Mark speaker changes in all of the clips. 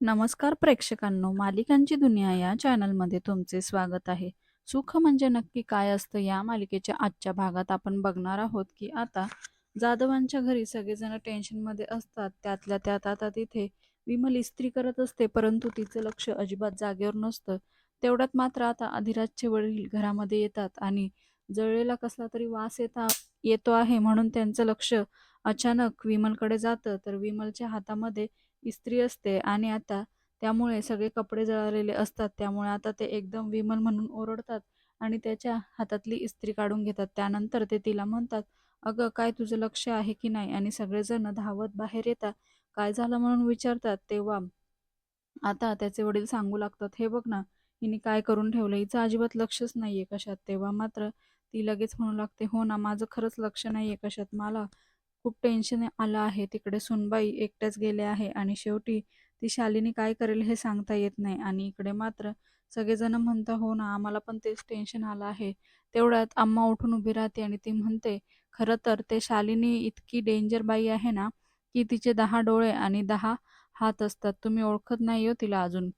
Speaker 1: नमस्कार प्रेक्षकांनो, मालिकांची दुनिया या चॅनलमध्ये तुमचे स्वागत आहे. सुख म्हणजे नक्की काय असतं या मालिकेच्या आजच्या भागात आपण बघणार आहोत की आता जाधवांच्या घरी सगळेजण टेन्शनमध्ये असतात. त्यातल्या त्यात आता तिथे विमल इस्त्री करत असते, परंतु तिचं लक्ष अजिबात जागेवर नसतं. तेवढ्यात मात्र आता अधिराजचे वडील घरामध्ये येतात आणि जळलेला कसला तरी वास येता येतो आहे म्हणून त्यांचं लक्ष अचानक विमलकडे जातं, तर विमलच्या हातामध्ये इस्त्री असते आणि आता त्यामुळे सगळे कपडे जळालेले असतात. त्यामुळे आता ते एकदम विमल म्हणून ओरडतात आणि त्याच्या हातातली इस्त्री काढून घेतात. त्यानंतर ते तिला म्हणतात, "अगं, काय तुझं लक्ष आहे की नाही?" आणि सगळेजण धावत बाहेर येतात. काय झालं म्हणून विचारतात. तेव्हा आता त्याचे वडील सांगू लागतात, "हे बघ ना, हिने काय करून ठेवलं. हिचं अजिबात लक्षच नाहीये कशात." तेव्हा मात्र ती लगेच म्हणू लागते, "हो ना, माझं खरंच लक्ष नाहीये कशात. मला खूप टेन्शन आलं आहे. तिकडे सुनबाई एकट्याच गेल्या आहे आणि शेवटी ती शालिनी काय करेल हे सांगता येत नाही." आणि इकडे मात्र सगळेजण म्हणता "हो ना, आम्हाला पण तेच टेन्शन आलं आहे." तेवढ्यात अम्मा उठून उभी राहते आणि ती म्हणते, "खरं तर ते शालिनी इतकी डेंजर बाई आहे ना, की तिचे दहा डोळे आणि दहा हात असतात. तुम्ही ओळखत नाही हो तिला अजून."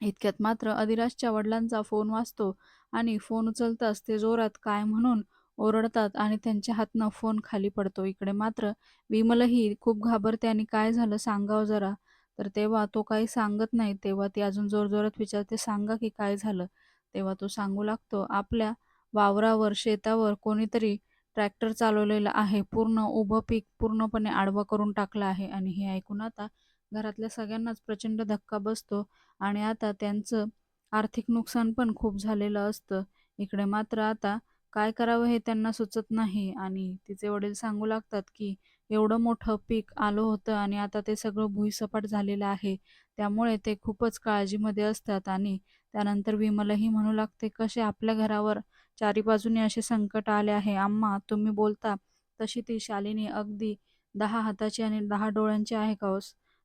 Speaker 1: इतक्यात मात्र अधिराजच्या वडिलांचा फोन वाचतो आणि फोन उचलताच ते जोरात काय म्हणून ओरडतात आणि त्यांच्या हातनं फोन खाली पडतो. इकडे मात्र विमलही खूप घाबरते आणि "काय झालं सांगावं जरा." तर तेव्हा तो काही सांगत नाही. तेव्हा ती अजून जोरजोरात विचारते, "सांगा की काय झालं?" तेव्हा तो सांगू लागतो, "आपल्या वावरावर, शेतावर कोणीतरी ट्रॅक्टर चालवलेला आहे. पूर्ण उभं पीक पूर्णपणे आडवं करून टाकलं आहे." आणि हे ऐकून आता घरातल्या सगळ्यांनाच प्रचंड धक्का बसतो आणि आता त्यांचं आर्थिक नुकसान पण खूप झालेलं असतं. इकडे मात्र आता काय करावं हे त्यांना सुचत नाही आणि तिचे वडील सांगू लागतात, की एवढं मोठं पीक आलं होतं आणि आता ते सगळं भुईसपाट झालेलं आहे. त्यामुळे ते खूपच काळजीमध्ये असतात आणि त्यानंतर विमलही म्हणू लागते, "कसे आपल्या घरावर चारी बाजूने असे संकट आले आहे. आम्हा तुम्ही बोलता तशी ती शालिनी अगदी दहा हाताची आणि दहा डोळ्यांची आहे का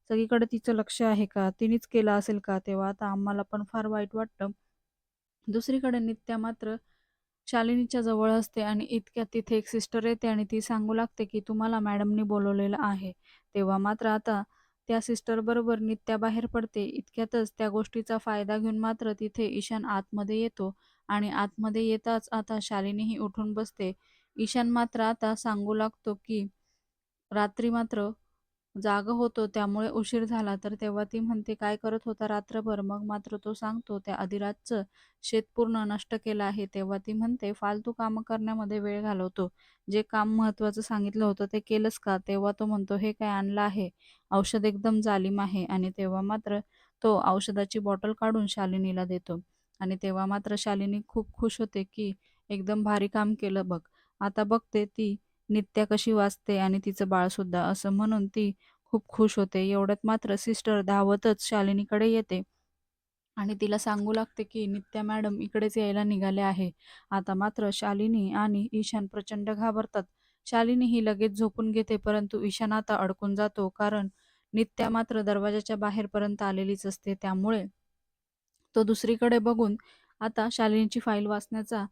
Speaker 1: सगळीकडे तिचं लक्ष आहे का? तिनेच केलं असेल का?" तेव्हा आता आम्हाला पण फार वाईट वाटतं. दुसरीकडे नित्या मात्र शालिनीच्या जवळ असते आणि इतक्यात तिथे एक सिस्टर येते आणि ती सांगू लागते, की "तुम्हाला मॅडमनी बोलवलेलं आहे." तेव्हा मात्र आता त्या सिस्टरबरोबर नित्या बाहेर पडते. इतक्यातच त्या गोष्टीचा फायदा घेऊन मात्र तिथे ईशान आतमध्ये येतो आणि आतमध्ये येताच आता शालिनीही उठून बसते. ईशान मात्र आता सांगू लागतो, की रात्री मात्र जाग होतो त्यामुळे उशीर झाला. तर तेव्हा ती म्हणते, "काय करत होता रात्रभर?" मग मात्र तो सांगतो, "त्या अधिराजचं शेत पूर्ण नष्ट केलं आहे." तेव्हा ती म्हणते, "फालतू कामं करण्यामध्ये वेळ घालवतो. जे काम महत्त्वाचं सांगितलं होतं ते केलंस का?" तेव्हा तो म्हणतो, "हे काय आणलं आहे? औषध एकदम जालिम आहे." आणि तेव्हा मात्र तो औषधाची बॉटल काढून शालिनीला देतो. आणि तेव्हा मात्र शालिनी खूप खुश होते, की "एकदम भारी काम केलं बघ. आता बघते ती नित्या कशी वाचते आणि तिचं बाळसुद्धा." असं म्हणून ती खूप खुश होते. एवढ्यात मात्र सिस्टर धावतच शालिनीकडे येते आणि तिला सांगू लागते, की "नित्या मॅडम इकडेच यायला निघाले आहे." आता मात्र शालिनी आणि ईशान प्रचंड घाबरतात. शालिनी ही लगेच झोपून घेते, परंतु ईशान आता अडकून जातो. कारण नित्या मात्र दरवाजाच्या बाहेरपर्यंत आलेलीच असते. त्यामुळे तो दुसरीकडे बघून आता शालिनीची फाईल वाचण्याचा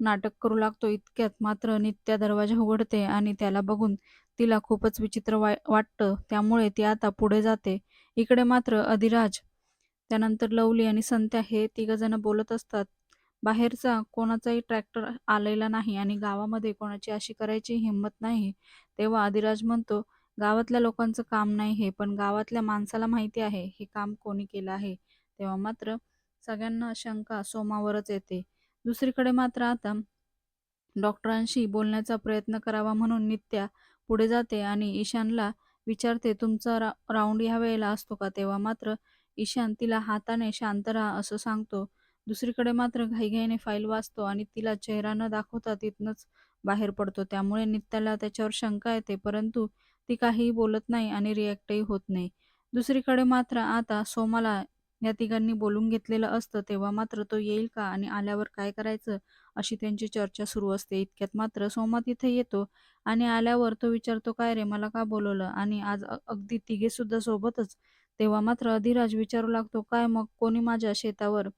Speaker 1: नाटक करू लागतो. इतक्यात मात्र नित्या दरवाजा उघडते आणि त्याला बघून तिला खूपच विचित्र वाय वाटतं. त्यामुळे ती आता पुढे जाते. इकडे मात्र अधिराज, त्यानंतर लवली आणि संत्या हे तिघंजणं बोलत असतात. बाहेरचा कोणाचाही ट्रॅक्टर आलेला नाही आणि गावामध्ये कोणाची अशी करायची हिंमत नाही. तेव्हा अधिराज म्हणतो, "गावातल्या लोकांचं काम नाही हे, पण गावातल्या माणसाला माहिती आहे हे काम कोणी केलं आहे." तेव्हा मात्र सगळ्यांना शंका सोमावरच येते. दुसरीकडे मात्र आता डॉक्टरांशी बोलण्याचा प्रयत्न करावा म्हणून नित्या पुढे जाते आणि ईशानला विचारते, "तुमचा रा राऊंड ह्या वेळेला असतो का?" तेव्हा मात्र ईशान तिला हाताने शांत राहा असं सांगतो. दुसरीकडे मात्र घाईघाईने फाईल वाचतो आणि तिला चेहरा न दाखवता तिथनंच बाहेर पडतो. त्यामुळे नित्याला त्याच्यावर शंका येते, परंतु ती काहीही बोलत नाही आणि रिॲक्टही होत नाही. दुसरीकडे मात्र आता सोमाला या तिघांनी बोलून घेतलेलं असतं. तेव्हा मात्र तो येईल का आणि आल्यावर काय करायचं अशी त्यांची चर्चा सुरू असते. इतक्यात मात्र सोमा तिथे येतो आणि आल्यावर तो विचारतो, "काय रे, मला का बोलवलं? आणि आज अगदी तिघे सुद्धा सोबतच?" तेव्हा मात्र अधिराज विचारू लागतो, "काय मग, कोणी माझ्या शेतावर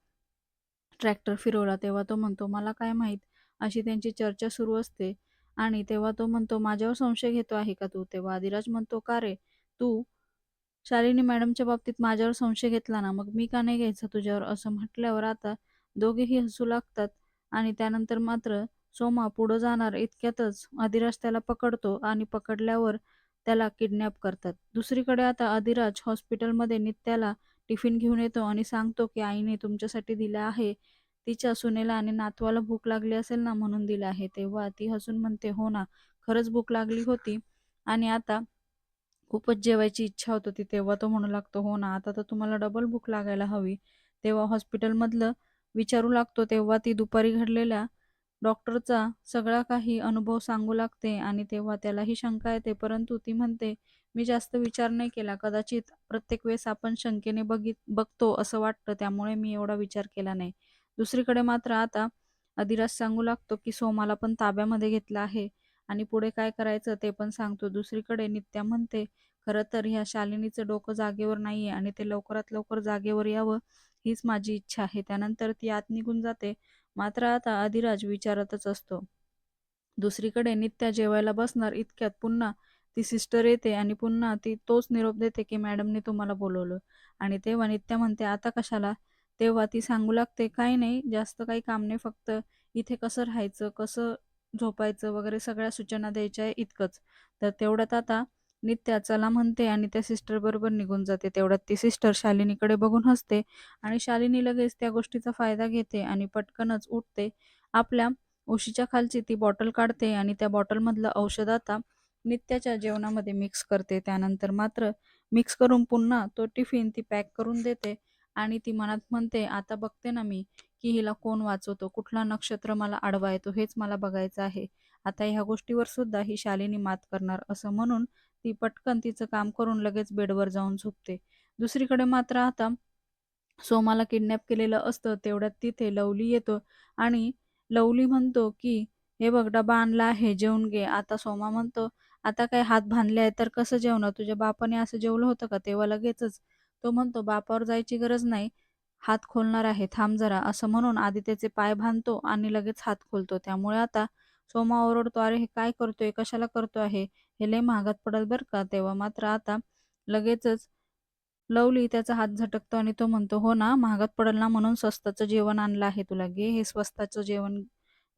Speaker 1: ट्रॅक्टर फिरवला?" तेव्हा तो म्हणतो, "मला काय माहीत?" अशी त्यांची चर्चा सुरू असते आणि तेव्हा तो म्हणतो, "माझ्यावर संशय घेतो आहे का तू?" तेव्हा अधिराज म्हणतो, "का रे, तू शालिनी मॅडमच्या बाबतीत माझ्यावर संशय घेतला ना मग मी का नाही घ्यायचा तुझ्यावर असं म्हटल्यावर आता दोघेही हसू लागतात आणि त्यानंतर मात्र सोमा पुढं जाणार इतक्यातच अधिराज त्याला पकडतो आणि पकडल्यावर त्याला किडनॅप करतात. दुसरीकडे आता अधिराज हॉस्पिटलमध्ये नित्याला टिफिन घेऊन येतो आणि सांगतो की आईने तुमच्यासाठी दिला आहे तिच्या सुनेला आणि नातवाला भूक लागली असेल ना म्हणून दिला आहे तेव्हा ती हसून म्हणते हो ना खरंच भूक लागली होती. आणि आता खूपच जेवायची इच्छा होत होती तेव्हा तो म्हणू लागतो हो ना आता तर तुम्हाला डबल भूक लागायला हवी. तेव्हा हॉस्पिटलमधलं विचारू लागतो तेव्हा ती दुपारी घडलेल्या डॉक्टरचा सगळा काही अनुभव सांगू लागते आणि तेव्हा त्यालाही शंका येते. परंतु ती म्हणते मी जास्त विचार नाही केला. कदाचित प्रत्येक वेळेस आपण शंकेने बघित बघतो असं वाटतं त्यामुळे मी एवढा विचार केला नाही. दुसरीकडे मात्र आता अधिराज सांगू लागतो की सोमाला पण ताब्यामध्ये घेतला आहे. आणि पुढे काय करायचं ते पण सांगतो. दुसरीकडे नित्या म्हणते खरं तर ह्या शालिनीचं डोकं जागेवर नाहीये आणि ते लवकरात लवकर जागेवर यावं हीच माझी इच्छा आहे. त्यानंतर ती आत निघून जाते. मात्र आता अधिराज विचारतच असतो. दुसरीकडे नित्या जेवायला बसणार इतक्यात पुन्हा ती सिस्टर येते आणि पुन्हा ती तोच निरोप देते की मॅडमने तुम्हाला बोलवलं. आणि तेव्हा नित्या म्हणते आता कशाला? तेव्हा ती सांगू लागते काही नाही जास्त काही काम नाही फक्त इथे कसं राहायचं कसं झोपायचं वगैरे सगळ्या सूचना द्यायच्या आहे इतकंच. तर तेवढ्यात आता नित्या चला म्हणते आणि त्या सिस्टर बरोबर निघून जाते. तेवढ्यात ती सिस्टर शालिनीकडे बघून हसते आणि शालिनी लगेच त्या गोष्टीचा फायदा घेते आणि पटकनच उठते. आपल्या उशीच्या खालची ती बॉटल काढते आणि त्या बॉटलमधलं औषध आता नित्याच्या जेवणामध्ये मिक्स करते. त्यानंतर मात्र मिक्स करून पुन्हा तो टिफिन ती पॅक करून देते आणि ती मनात म्हणते आता बघते ना मी की हिला कोण वाचवतो कुठला नक्षत्र मला आडवा येतो हेच मला बघायचं आहे. आता ह्या गोष्टीवर सुद्धा ही शालिनी मात करणार असं म्हणून ती पटकन तिचं काम करून लगेच बेडवर जाऊन झोपते. दुसरीकडे मात्र आता सोमाला किडनॅप केलेलं असतं तेवढ्यात तिथे लवली येतो आणि लवली म्हणतो की हे बघ डबा आणला आहे जेवून घे. आता सोमा म्हणतो आता काय हात बांधले आहे तर कसं जेवणार? तुझ्या बापाने असं जेवलं होतं का? तेव्हा लगेचच. तो म्हणतो बापावर जायची गरज नाही. हात खोलणार आहे थांब जरा. असं म्हणून आधी त्याचे पाय बांधतो आणि लगेच हात खोलतो. त्यामुळे आता सोमा ओरडतो अरे हे काय करतोय? कशाला करतो आहे? हे लय महागात पडल बरं का? तेव्हा मात्र आता लगेचच लवली त्याचा हात झटकतो आणि तो म्हणतो हो ना महागात पडल ना म्हणून स्वस्ताचं जेवण आणलं आहे तुला. घे हे स्वस्ताचं जेवण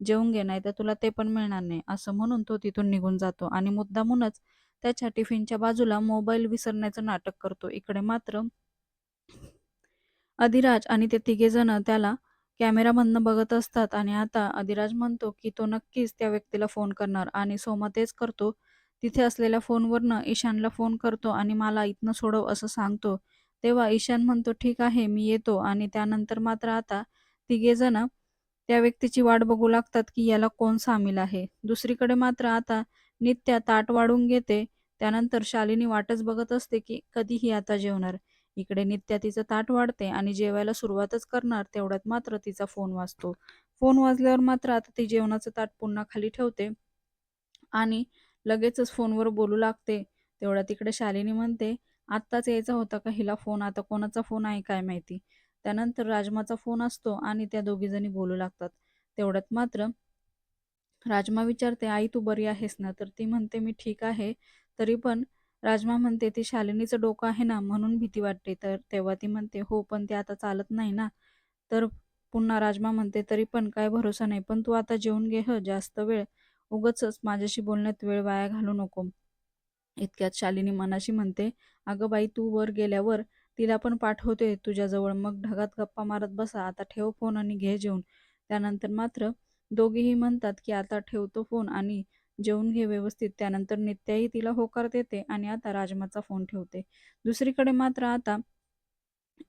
Speaker 1: जेवून घे नाही तर तुला ते पण मिळणार नाही. असं म्हणून तो तिथून निघून जातो आणि मुद्दामूनच त्याच्या टिफिनच्या बाजूला मोबाईल विसरण्याचं नाटक करतो. इकडे मात्र अधिराज आणि ते तिघे जण त्याला कॅमेरामधनं बघत असतात आणि आता अधिराज म्हणतो की तो नक्कीच त्या व्यक्तीला फोन करणार आणि सोमा तेच करतो. तिथे असलेल्या फोनवरनं ईशानला फोन करतो आणि मला इथनं सोडव असं सांगतो. तेव्हा ईशान म्हणतो ठीक आहे मी येतो. आणि त्यानंतर मात्र आता तिघे जण त्या व्यक्तीची वाट बघू लागतात की याला कोण सामील आहे. दुसरीकडे मात्र आता नित्या ताट वाढून घेते. त्यानंतर शालिनी वाटच बघत असते की कधीही आता जेवणार. इकडे नित्या तिचं ताट वाढते आणि जेवायला सुरुवातच करणार तेवढ्यात मात्र तिचा फोन वाजतो. फोन वाजल्यावर मात्र आता ती जेवणाचं ताट पुन्हा खाली ठेवते आणि लगेचच फोनवर बोलू लागते. तेवढ्या तिकडे शालिनी म्हणते आत्ताच यायचा होता का हिला फोन? आता कोणाचा फोन आहे काय माहिती? त्यानंतर राजमाचा फोन असतो आणि त्या दोघीजणी बोलू लागतात. तेवढ्यात मात्र राजमा विचारते आई तू बरी आहेस ना? तर ती म्हणते मी ठीक आहे तरी पण राजमा म्हणते ती शालिनीचं डोकं आहे ना म्हणून भीती वाटते. तर तेव्हा ती म्हणते हो पण ते आता चालत नाही ना. तर पुन्हा राजमा म्हणते तरी पण काय भरोसा नाही पण तू आता जेवून घे ह जास्त वेळ. उगच माझ्याशी बोलण्यात वेळ वाया घालू नको. इतक्यात शालिनी मनाशी म्हणते अगं बाई तू वर गेल्यावर तिला पण पाठवते तुझ्याजवळ. मग ढगात गप्पा मारत बसा आता ठेव फोन आणि घे जेवून. त्यानंतर मात्र दोघेही म्हणतात की आता ठेवतो फोन आणि जेवून घे व्यवस्थित त्यानंतर नित्याही तिला होकार देते आणि आता राजमाचा फोन ठेवते. दुसरीकडे मात्र आता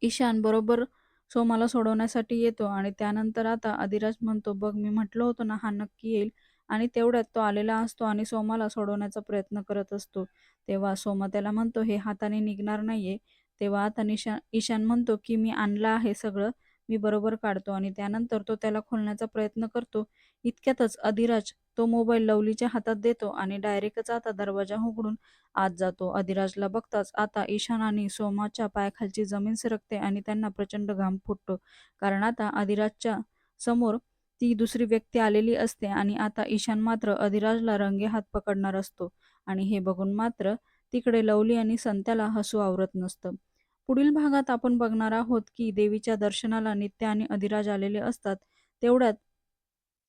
Speaker 1: ईशान बरोबर सोमाला सोडवण्यासाठी येतो आणि त्यानंतर आता अधिराज म्हणतो बघ मी म्हटलं होतं ना हा नक्की येईल. आणि तेवढ्यात तो आलेला असतो आणि सोमाला सोडवण्याचा प्रयत्न करत असतो. तेव्हा सोमा त्याला म्हणतो हे हाताने निघणार नाहीये. तेव्हा आता निशा ईशान म्हणतो की मी आणलं आहे सगळं मी बरोबर काढतो. आणि त्यानंतर तो त्याला खोलण्याचा प्रयत्न करतो. इतक्यातच अधिराज तो मोबाईल लवलीच्या हातात देतो आणि डायरेक्टच आता दरवाजा उघडून आत जातो. अधिराजला बघताच आता ईशान आणि सोमाच्या पायाखालची जमीन सरकते आणि त्यांना प्रचंड घाम फुटतो. कारण आता अधिराजच्या समोर ती दुसरी व्यक्ती आलेली असते आणि आता ईशान मात्र अधिराजला रंगे हात पकडणार असतो. आणि हे बघून मात्र तिकडे लवली आणि संत्याला हसू आवरत नसतं. पुढील भागात आपण बघणार आहोत की देवीच्या दर्शनाला नित्य आणि अधिराज आलेले असतात. तेवढ्यात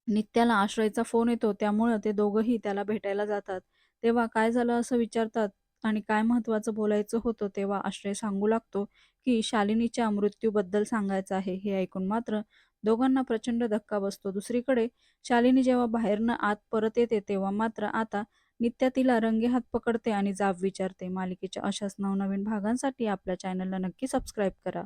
Speaker 1: नित्याला आश्रयचा फोन येतो त्यामुळं ते दोघंही त्याला भेटायला जातात. तेव्हा काय झालं असं विचारतात आणि काय महत्त्वाचं बोलायचं होतं तेव्हा आश्रय सांगू लागतो की शालिनीच्या मृत्यूबद्दल सांगायचं आहे हे ऐकून मात्र दोघांना प्रचंड धक्का बसतो. दुसरीकडे शालिनी जेव्हा बाहेरनं आत परत येते तेव्हा मात्र आता नित्या तिला रंगेहात पकडते आणि जाब विचारते. मालिकेच्या अशाच नवनवीन भागांसाठी आपल्या चॅनलला नक्की सबस्क्राईब करा.